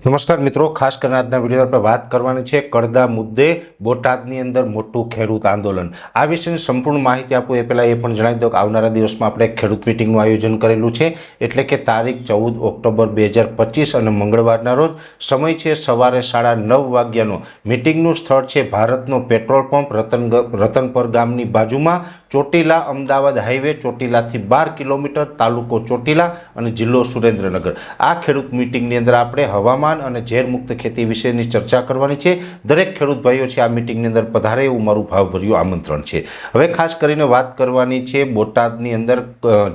નમસ્કાર મિત્રો, ખાસ કરીને આજના વીડિયો આપણે વાત કરવાની છે કડદા મુદ્દે બોટાદની અંદર મોટું ખેડૂત આંદોલન. આ વિશેની સંપૂર્ણ માહિતી આપું એ પહેલાં એ પણ જણાવી દઉં કે આવનારા દિવસમાં આપણે ખેડૂત મિટિંગનું આયોજન કરેલું છે. એટલે કે તારીખ ચૌદ ઓક્ટોબર બે હજાર પચીસ અને મંગળવારના રોજ સમય છે સવારે સાડા નવ વાગ્યાનો. મિટિંગનું સ્થળ છે ભારતનો પેટ્રોલ પંપ રતન રતનપર ગામની બાજુમાં. ચોટીલા અમદાવાદ હાઈવે ચોટીલાથી બાર કિલોમીટર, તાલુકો ચોટીલા અને જિલ્લો સુરેન્દ્રનગર. આ ખેડૂત મિટિંગની અંદર આપણે હવામાન અને ઝેરમુક્ત ખેતી વિશેની ચર્ચા કરવાની છે. દરેક ખેડૂત ભાઈઓ છે, આ મિટિંગની અંદર પધારે એવું મારું ભાવભર્યું આમંત્રણ છે. હવે ખાસ કરીને વાત કરવાની છે બોટાદની અંદર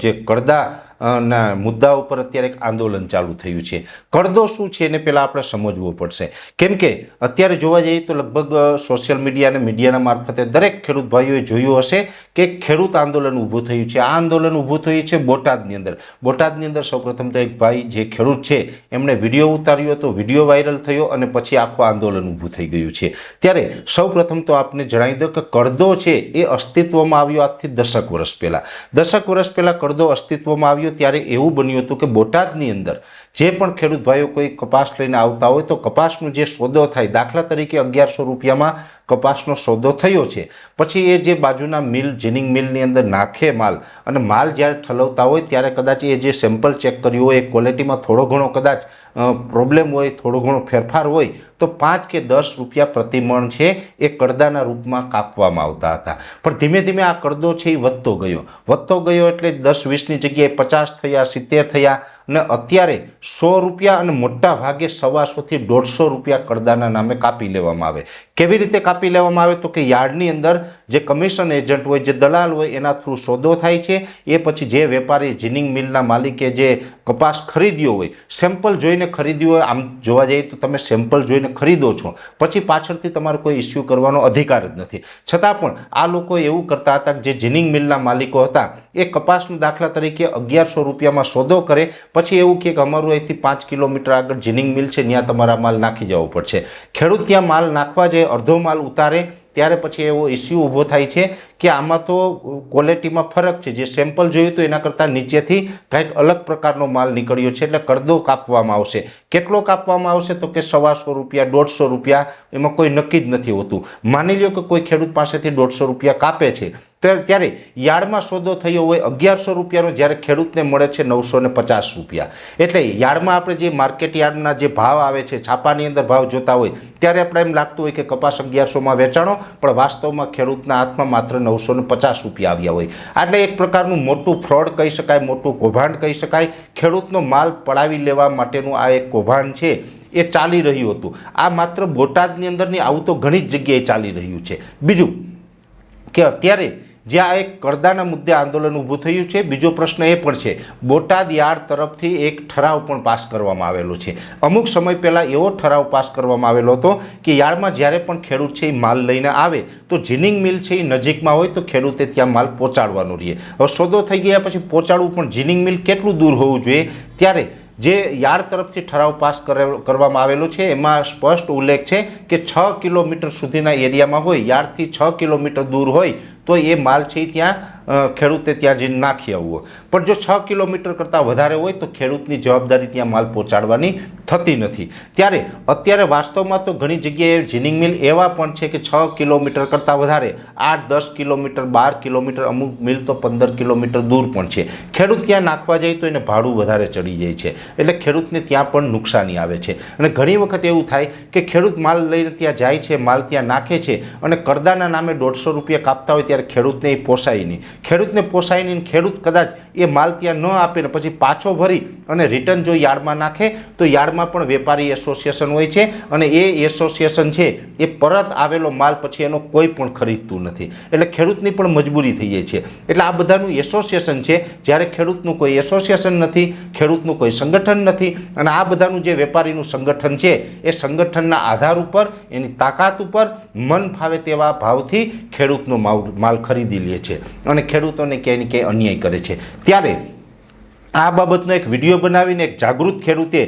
જે કડદા ના મુદ્દા ઉપર અત્યારે એક આંદોલન ચાલુ થયું છે. કડદો શું છે એને પહેલાં આપણે સમજવું પડશે. કેમ કે અત્યારે જોવા જઈએ તો લગભગ સોશિયલ મીડિયા અને મીડિયાના મારફતે દરેક ખેડૂત ભાઈઓએ જોયું હશે કે ખેડૂત આંદોલન ઊભું થયું છે. આ આંદોલન ઊભું થયું છે બોટાદની અંદર. બોટાદની અંદર સૌપ્રથમ તો એક ભાઈ જે ખેડૂત છે, એમણે વીડિયો ઉતાર્યો હતો, વીડિયો વાયરલ થયો અને પછી આખું આંદોલન ઊભું થઈ ગયું છે. ત્યારે સૌપ્રથમ તો આપને જણાવી દો કે કડદો છે એ અસ્તિત્વમાં આવ્યો આજથી દશક વર્ષ પહેલાં. દશક વર્ષ પહેલાં કડદો અસ્તિત્વમાં આવ્યો ત્યારે એવું બન્યું હતું કે બોટાદની અંદર જે પણ ખેડૂત ભાઈઓ કોઈ કપાસ લઈને આવતા હોય તો કપાસનો જે સોદો થાય દાખલા તરીકે અગિયારસો રૂપિયામાં કપાસનો સોદો થયો છે. પછી એ જે બાજુના મિલ, જીનિંગ મિલની અંદર નાખે માલ અને માલ જ્યારે ઠલવતા હોય ત્યારે કદાચ એ જે સેમ્પલ ચેક કર્યું હોય, એ ક્વોલિટીમાં થોડો ઘણો કદાચ પ્રોબ્લેમ હોય, થોડો ઘણો ફેરફાર હોય, તો પાંચ કે દસ રૂપિયા પ્રતિમણ છે એ કડદાના રૂપમાં કાપવામાં આવતા હતા. પણ ધીમે ધીમે આ કડદો છે એ વધતો ગયો. વધતો ગયો એટલે દસ વીસની જગ્યાએ પચાસ થયા, સિત્તેર થયા અને અત્યારે સો રૂપિયા અને મોટા ભાગે સવાસોથી દોઢસો રૂપિયા કડદાના નામે કાપી લેવામાં આવે. કેવી રીતે કાપી લેવામાં આવે? તો કે યાર્ડની અંદર જે કમિશન એજન્ટ હોય, જે દલાલ હોય, એના થ્રુ સોદો થાય છે. એ પછી જે વેપારી જીનિંગ મિલના માલિકે જે કપાસ ખરીદ્યો હોય, સેમ્પલ જોઈને ખરીદ્યું હોય, આમ જોવા જઈએ તો તમે સેમ્પલ જોઈને ખરીદો છો. પછી પાછળથી તમારે કોઈ ઇસ્યુ કરવાનો અધિકાર જ નથી. છતાં પણ આ લોકો એવું કરતા હતા કે જે જીનિંગ મિલના માલિકો હતા એ કપાસનું દાખલા તરીકે અગિયારસો રૂપિયામાં સોદો કરે. પછી એવું કે અમારું અહીંથી પાંચ કિલોમીટર આગળ જીનિંગ મિલ છે ત્યાં તમારા માલ નાખી જવો પડશે. ખેડૂત ત્યાં માલ નાખવા જાય, અડધો માલ ઉતારે, ત્યારે પછી એવો ઇસ્યુ ઊભો થાય છે કે આમાં તો ક્વોલિટીમાં ફરક છે. જે સેમ્પલ જોયું હતું એના કરતાં નીચેથી કંઈક અલગ પ્રકારનો માલ નીકળ્યો છે, એટલે કરદો કાપવામાં આવશે. કેટલો કાપવામાં આવશે તો કે સવાસો રૂપિયા, દોઢસો રૂપિયા, એમાં કોઈ નક્કી જ નથી હોતું. માની લ્યો કે કોઈ ખેડૂત પાસેથી દોઢસો રૂપિયા કાપે છે ત્યારે યાર્ડમાં સોદો થયો હોય અગિયારસો રૂપિયાનો, જ્યારે ખેડૂતને મળે છે નવસો ને પચાસ રૂપિયા. એટલે યાર્ડમાં આપણે જે માર્કેટ યાર્ડના જે ભાવ આવે છે, છાપાની અંદર ભાવ જોતા હોય, ત્યારે આપણે એમ લાગતું હોય કે કપાસ અગિયારસોમાં વેચાણો, પણ વાસ્તવમાં ખેડૂતના હાથમાં માત્ર નવસો ને પચાસ રૂપિયા આવ્યા હોય. આટલે એક પ્રકારનું મોટું ફ્રોડ કહી શકાય, મોટું કૌભાંડ કહી શકાય. ખેડૂતનો માલ પડાવી લેવા માટેનું આ એક કૌભાંડ છે, એ ચાલી રહ્યું હતું. આ માત્ર બોટાદની અંદરની, આવું તો ઘણી જ જગ્યાએ ચાલી રહ્યું છે. બીજું કે અત્યારે જે આ એક કરદાના મુદ્દે આંદોલન ઊભું થયું છે. બીજો પ્રશ્ન એ પણ છે, બોટાદ યાર્ડ તરફથી એક ઠરાવ પણ પાસ કરવામાં આવેલો છે. અમુક સમય પહેલાં એવો ઠરાવ પાસ કરવામાં આવેલો હતો કે યાર્ડમાં જ્યારે પણ ખેડૂત છે એ માલ લઈને આવે, તો જીનિંગ મિલ છે એ નજીકમાં હોય તો ખેડૂતે ત્યાં માલ પહોંચાડવાનો રહે. હવે સોદો થઈ ગયા પછી પહોંચાડવું પણ જીનિંગ મિલ કેટલું દૂર હોવું જોઈએ? ત્યારે જે યાર્ડ તરફથી ઠરાવ પાસ કરે- કરવામાં આવેલો છે, એમાં સ્પષ્ટ ઉલ્લેખ છે કે છ કિલોમીટર સુધીના એરિયામાં હોય, યાર્ડથી છ કિલોમીટર દૂર હોય તો એ માલ છે ત્યાં ખેડૂતે ત્યાં જઈને નાખી આવવો. પણ જો છ કિલોમીટર કરતાં વધારે હોય તો ખેડૂતની જવાબદારી ત્યાં માલ પહોંચાડવાની થતી નથી. ત્યારે અત્યારે વાસ્તવમાં તો ઘણી જગ્યાએ જીનિંગ મિલ એવા પણ છે કે છ કિલોમીટર કરતાં વધારે, આઠ, દસ કિલોમીટર, બાર કિલોમીટર, અમુક મિલ તો પંદર કિલોમીટર દૂર પણ છે. ખેડૂત ત્યાં નાખવા જાય તો એને ભાડું વધારે ચડી જાય છે. એટલે ખેડૂતને ત્યાં પણ નુકસાની આવે છે. અને ઘણી વખત એવું થાય કે ખેડૂત માલ લઈને ત્યાં જાય છે, માલ ત્યાં નાખે છે અને કરદાના નામે દોઢસો રૂપિયા કાપતા હોય ત્યારે ખેડૂતને એ પોસાય નહીં. ખેડૂતને પોસાય નહીં ખેડૂત કદાચ એ માલ ત્યાં ન આપે ને પછી પાછો ભરી અને રિટર્ન જો યાર્ડમાં નાખે, તો યાર્ડમાં પણ વેપારી એસોસિએશન હોય છે અને એ એસોસિએશન છે, એ પરત આવેલો માલ પછી એનો કોઈ પણ ખરીદતું નથી. એટલે ખેડૂતની પણ મજબૂરી થઈ જાય છે. એટલે આ બધાનું એસોસિએશન છે. જ્યારે ખેડૂતનું કોઈ એસોસિએશન નથી, ખેડૂતનું કોઈ સંગઠન નથી, અને આ બધાનું જે વેપારીનું સંગઠન છે, એ સંગઠનના આધાર ઉપર, એની તાકાત ઉપર, મન ફાવે તેવા ભાવથી ખેડૂતનો માલ માલ ખરીદી લે છે અને ખેડૂતોને ક્યાંય ને ક્યાંય અન્યાય કરે છે. ત્યારે આ બાબતનો એક વીડિયો બનાવીને એક જાગૃત ખેડૂતે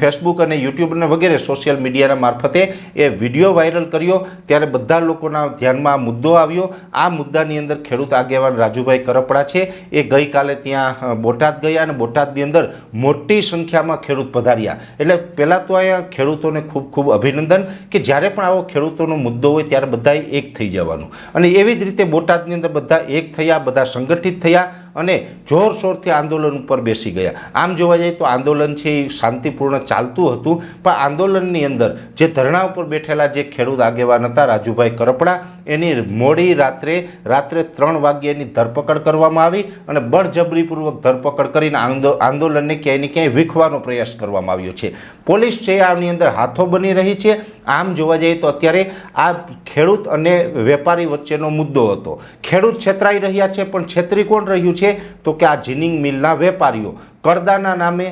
ફેસબુક અને યુટ્યુબ વગેરે સોશિયલ મીડિયાના મારફતે એ વીડિયો વાયરલ કર્યો. ત્યારે બધા લોકોના ધ્યાનમાં મુદ્દો આવ્યો. આ મુદ્દાની અંદર ખેડૂત આગેવાન રાજુભાઈ કરપડા છે. એ ગઈકાલે ત્યાં બોટાદ ગયા અને બોટાદની અંદર મોટી સંખ્યામાં ખેડૂત પધાર્યા. એટલે પહેલાં તો અહીંયા ખેડૂતોને ખૂબ ખૂબ અભિનંદન કે જ્યારે પણ આવો ખેડૂતોનો મુદ્દો હોય ત્યારે બધાએ એક થઈ જવાનું. અને એવી જ રીતે બોટાદની અંદર બધા એક થયા, બધા સંગઠિત થયા. અને જોરશોરથી આંદોલન ઉપર બેસી ગયા. આમ જોવા જઈએ તો આંદોલન છે એ શાંતિપૂર્ણ ચાલતું હતું, પણ આંદોલનની અંદર જે ધરણા ઉપર બેઠેલા જે ખેડૂત આગેવાન હતા, રાજુભાઈ કરપડા, એની મોડી રાત્રે રાત્રે ત્રણ વાગ્યાની ધરપકડ કરવામાં આવી અને બળજબરીપૂર્વક ધરપકડ કરીને આંદો, આંદોલનને ક્યાંય ને ક્યાંય વીખવાનો પ્રયાસ કરવામાં આવ્યો છે. પોલીસ છે આની અંદર હાથો બની રહી છે. આમ જોવા જઈએ તો અત્યારે આ ખેડૂત અને વેપારી વચ્ચેનો મુદ્દો હતો. ખેડૂત છેતરાઈ રહ્યા છે, પણ છેતરી કોણ રહ્યું છે? તો કે આ જીનિંગ મિલના વેપારીઓ. કરદાના નામે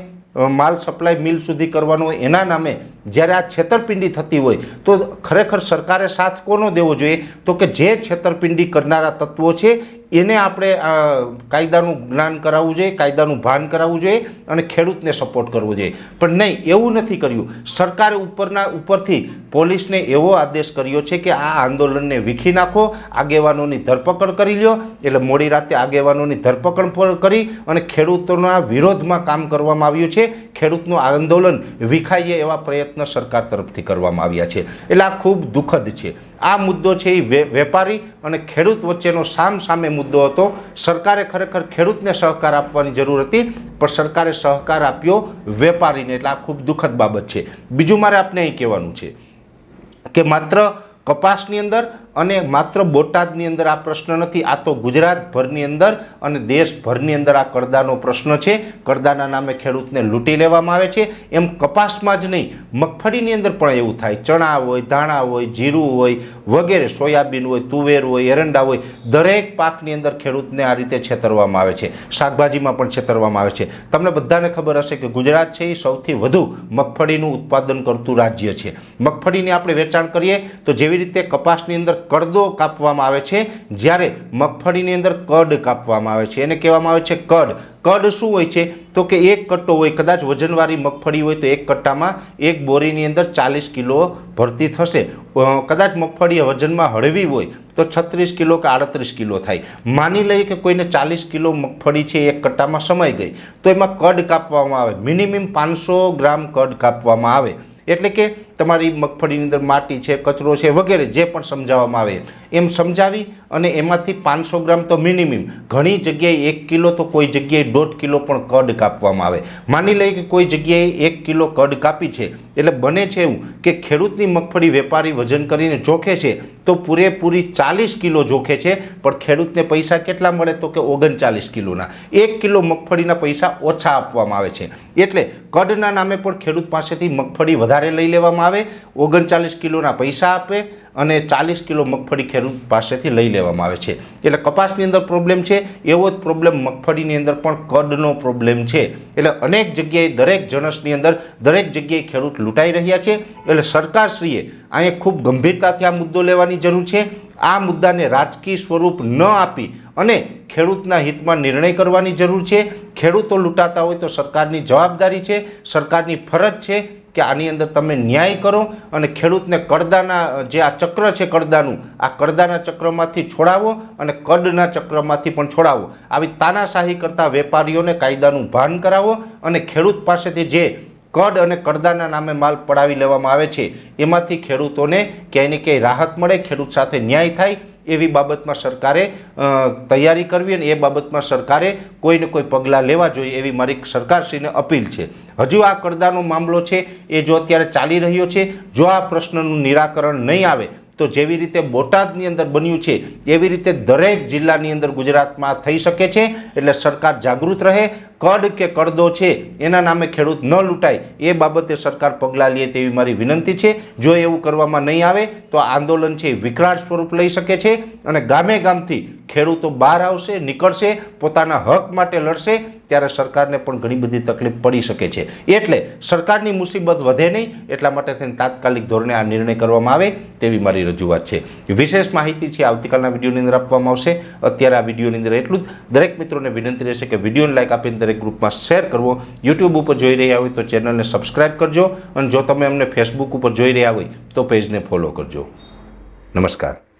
માલ સપ્લાય મિલ સુધી કરવાનું એના નામે જ્યારે આ છેતરપિંડી થતી હોય, તો ખરેખર સરકારે સાથ કોનો દેવો જોઈએ? તો કે જે છેતરપિંડી કરનારા તત્વો છે, એને આપણે કાયદાનું જ્ઞાન કરાવવું જોઈએ, કાયદાનું ભાન કરાવવું જોઈએ અને ખેડૂતને સપોર્ટ કરવો જોઈએ. પણ નહીં, એવું નથી કર્યું. સરકારે ઉપરના, ઉપરથી પોલીસને એવો આદેશ કર્યો છે કે આ આંદોલનને વીખી નાખો, આગેવાનોની ધરપકડ કરી લ્યો, એટલે મોડી રાતે આગેવાનોની ધરપકડ કરી અને ખેડૂતોના વિરોધમાં કામ કરવામાં આવ્યું છે. ખેડૂતનું આંદોલન વિખાઈએ એવા પ્રયત્ન સરકાર તરફથી કરવામાં આવ્યા છે. એટલે આ ખૂબ દુઃખદ છે. આ મુદ્દો છે એ વેપારી અને ખેડૂત વચ્ચેનો સામ સામે મુદ્દો હતો. સરકારે ખરેખર ખેડૂતને સહકાર આપવાની જરૂર હતી, પણ સરકારે સહકાર આપ્યો વેપારીને. એટલે આ ખૂબ દુઃખદ બાબત છે. બીજું મારે આપને અહીં કહેવાનું છે કે માત્ર કપાસની અંદર અને માત્ર બોટાદની અંદર આ પ્રશ્ન નથી, આ તો ગુજરાતભરની અંદર અને દેશભરની અંદર આ કડદાનો પ્રશ્ન છે. કડદાના નામે ખેડૂતને લૂંટી લેવામાં આવે છે. એમ કપાસમાં જ નહીં, મગફળીની અંદર પણ એવું થાય. ચણા હોય, ધાણા હોય, જીરું હોય, વગેરે, સોયાબીન હોય, તુવેર હોય, એરંડા હોય, દરેક પાકની અંદર ખેડૂતને આ રીતે છેતરવામાં આવે છે. શાકભાજીમાં પણ છેતરવામાં આવે છે. તમને બધાને ખબર હશે કે ગુજરાત છે એ સૌથી વધુ મગફળીનું ઉત્પાદન કરતું રાજ્ય છે. મગફળીની આપણે વેચાણ કરીએ તો જેવી રીતે કપાસની અંદર કડદો કાપવામાં આવે છે. જ્યારે મગફળીની અંદર કડ કાપવામાં આવે છે. એને કહેવામાં આવે છે કડ. કડ શું હોય છે? તો કે એક કટ્ટો હોય, કદાચ વજનવાળી મગફળી હોય તો એક કટ્ટામાં એક બોરીની અંદર ચાલીસ કિલો ભરતી થશે. કદાચ મગફળી વજનમાં હળવી હોય તો છત્રીસ કિલો કે આડત્રીસ કિલો થાય. માની લઈએ કે કોઈને ચાલીસ કિલો મગફળી છે, એક કટ્ટામાં સમાઈ ગઈ. તો એમાં કડ કાપવામાં આવે. મિનિમમ પાંચસો ગ્રામ કડ કાપવામાં આવે. એટલે કે તમારી મગફળીની અંદર માટી છે, કચરો છે વગેરે જે પણ સમજાવવામાં આવે એમ સમજાવી અને એમાંથી પાંચસો ગ્રામ તો મિનિમમ. ઘણી જગ્યાએ એક કિલો તો કોઈ જગ્યાએ દોઢ કિલો પણ કડ કાપવામાં આવે. માની લઈએ કે કોઈ જગ્યાએ એક કિલો કડ કાપી છે, એટલે બને છે એવું કે ખેડૂતની મગફળી વેપારી વજન કરીને જોખે છે તો પૂરેપૂરી ચાલીસ કિલો જોખે છે, પણ ખેડૂતને પૈસા કેટલા મળે તો કે ઓગણચાલીસ કિલોના. એક કિલો મગફળીના પૈસા ઓછા આપવામાં આવે છે. એટલે કડના નામે પણ ખેડૂત પાસેથી મગફળી વધારે લઈ લેવામાં આવે ઓગણચાલીસ કિલોના પૈસા આપે અને ચાલીસ કિલો મગફળી ખેડૂત પાસેથી લઈ લેવામાં આવે છે. એટલે કપાસની અંદર પ્રોબ્લેમ છે, એવો જ પ્રોબ્લેમ મગફળીની અંદર પણ કડનો પ્રોબ્લેમ છે. એટલે અનેક જગ્યાએ દરેક જણસની અંદર દરેક જગ્યાએ ખેડૂત લૂંટાઈ રહ્યા છે. એટલે સરકારશ્રીએ અહીંયા ખૂબ ગંભીરતાથી આ મુદ્દો લેવાની જરૂર છે. આ મુદ્દાને રાજકીય સ્વરૂપ ન આપી અને ખેડૂતના હિતમાં નિર્ણય કરવાની જરૂર છે. ખેડૂતો લૂંટાતા હોય તો સરકારની જવાબદારી છે, સરકારની ફરજ છે. કે આની અંદર તમે ન્યાય કરો અને ખેડૂતને કડદાના જે આ ચક્ર છે કડદાનું આ કડદાના ચક્રમાંથી છોડાવો અને કડના ચક્રમાંથી પણ છોડાવો. આવી તાનાશાહી કરતા વેપારીઓને કાયદાનું ભાન કરાવો અને ખેડૂત પાસેથી જે કડ અને કડદાના નામે માલ પડાવી લેવામાં આવે છે, એમાંથી ખેડૂતોને ક્યાંય ને ક્યાંય રાહત મળે, ખેડૂત સાથે ન્યાય થાય એવી બાબતમાં સરકારે તૈયારી કરવી અને એ બાબતમાં સરકારે કોઈને કોઈ પગલાં લેવા જોઈએ એવી મારી સરકારશ્રીને અપીલ છે. હજુ આ કરદાનો મામલો છે, એ જો અત્યારે ચાલી રહ્યો છે, જો આ પ્રશ્નનું નિરાકરણ નહીં આવે, તો જેવી રીતે બોટાદની અંદર બન્યું છે, એવી રીતે દરેક જિલ્લાની અંદર ગુજરાતમાં થઈ શકે છે, એટલે સરકાર જાગૃત રહે કડ કે કડદો છે, એના નામે ખેડૂત ન લૂંટાય. એ બાબતે સરકાર પગલાં લે તેવી મારી વિનંતી છે. જો એવું કરવામાં નહીં આવે, તો આંદોલન છે વિકરાળ સ્વરૂપ લઈ શકે છે અને ગામે ગામથી ખેડૂતો બહાર આવશે, નીકળશે, પોતાના હક માટે લડશે, ત્યારે સરકારને પણ ઘણી બધી તકલીફ પડી શકે છે. એટલે સરકારની મુસીબત વધે નહીં, એટલા માટે થઈને તાત્કાલિક ધોરણે આ નિર્ણય કરવામાં આવે તેવી મારી રજૂઆત છે. વિશેષ માહિતી છે, આવતીકાલના વિડીયોની અંદર આપવામાં આવશે. અત્યારે આ વિડીયોની અંદર એટલું જ. દરેક મિત્રોને વિનંતી રહેશે કે વિડીયોને લાઇક આપીને દરેક દરેક ગ્રુપમાં શેર કરવો. યુટ્યુબ ઉપર જોઈ રહ્યા હોય તો ચેનલને સબસ્ક્રાઈબ કરજો અને જો તમે અમને ફેસબુક ઉપર જોઈ રહ્યા હોય તો પેજને ફોલો કરજો. નમસ્કાર.